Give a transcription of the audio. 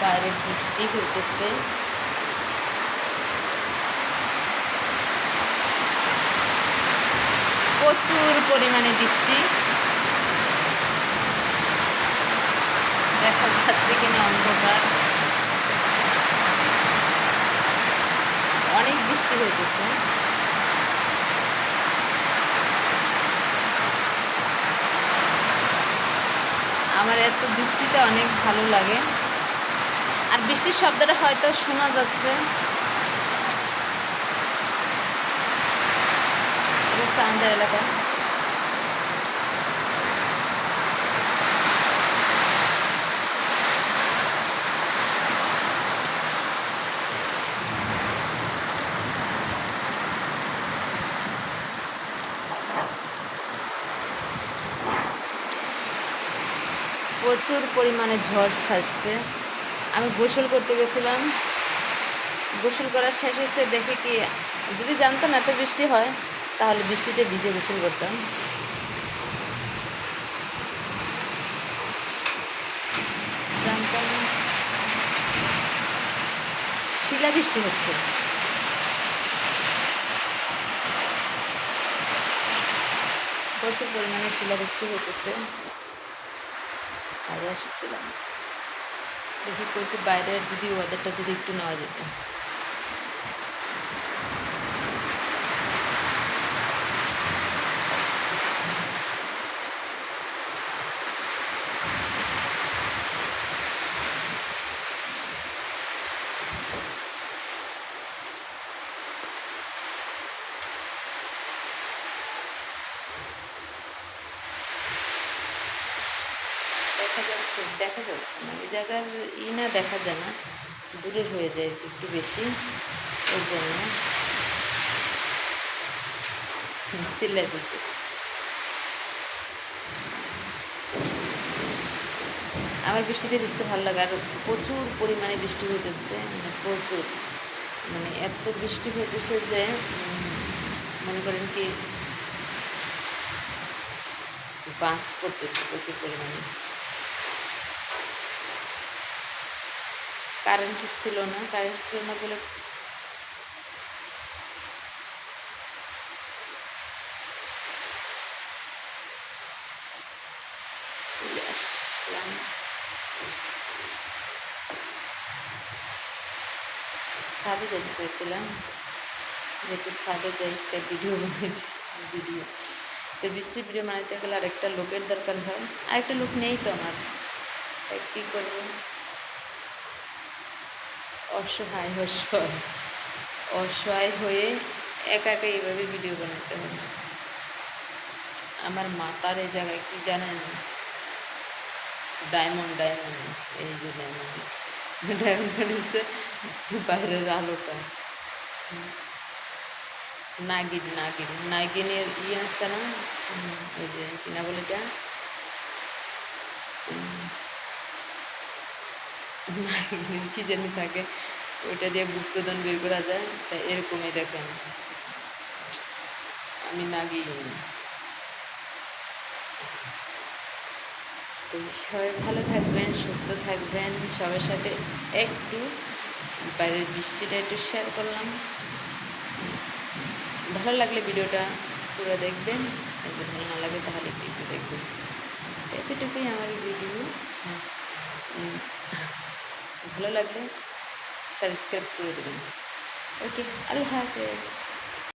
বাইরে বৃষ্টি হইতেছে। প্রচুর পরিমাণে বৃষ্টি। দেখা যাচ্ছে কিনা অন্ধকার। অনেক বৃষ্টি হইতেছে। আমার এত বৃষ্টিতে অনেক ভালো লাগে। আর বৃষ্টির শব্দটা হয়তো শোনা যাচ্ছে। এলাকা। প্রচুর পরিমাণে ঝড় ছাড়ছে আমি গোসল করতে গেছিলাম। গোসল করার শেষ হয়েছে, দেখে কি, যদি জানতাম এত বৃষ্টি হয়, তাহলে বৃষ্টিতে ভিজে গোসল করতাম। জানতাম শিলা বৃষ্টি হচ্ছে। প্রচুর পরিমাণে শিলাবৃষ্টি হইতেছে। আর আসছিলাম। দেখি করছি বাইরের যদি ওয়েদারটা যদি একটু নেওয়া যেত। দেখা যাচ্ছে দেখা যাচ্ছে না। এই জায়গার ই না দেখা যায় না, দূরের হয়ে যায় একটু বেশি। এই জন্য চিল্লাই দিচ্ছে আমার বৃষ্টিতে ভিজতে ভালো লাগে, আর প্রচুর পরিমাণে বৃষ্টি হইতেছে মানে প্রচুর। মানে এত বৃষ্টি হইতেছে যে মনে করেন কি, বাস করতেছে প্রচুর পরিমাণে। কারেন্ট ছিল না কারেন্ট ছিল না বলে আসলাম ছাদে যেতে চাইছিলাম যে একটু ছাদে যাই একটা ভিডিও বানাই বৃষ্টির ভিডিও তো বৃষ্টির ভিডিও বানাতে গেলে আরেকটা লোকের দরকার হয় আরেকটা লোক নেই তো আমার তাই কী করব অসহায় অসহায় অসহায় হয়ে একা একা এইভাবে ভিডিও বানাতে হবে আমার মাতার এই জায়গায় কি জানেন? ডায়মন্ড ডায়মন্ড এই যে ডায়মন্ড ডায়মন্ড হচ্ছে বাইরের আলোটা। নাগিন নাগিন। নাগিনের ইয়ে আছে না? ওই যে কিনা বলে এটা? কি জানি থাকে, ওইটা দিয়ে গুপ্তধন বের করা যায়, তা এরকমই দেখেন। আমি নাগিন তো সবাই ভালো থাকবেন, সুস্থ থাকবেন, সবার সাথে একটু, বাইরের বৃষ্টিটা একটু শেয়ার করলাম। ভালো লাগলে ভিডিওটা পুরো দেখবেন ভালো না লাগে তাহলে একটু দেখবেন। এতটুকুই আমার ভিডিও ভালো লাগবে সাবস্ক্রাইব করে দেবেন। ওকে আল্লাহ হাফেজ।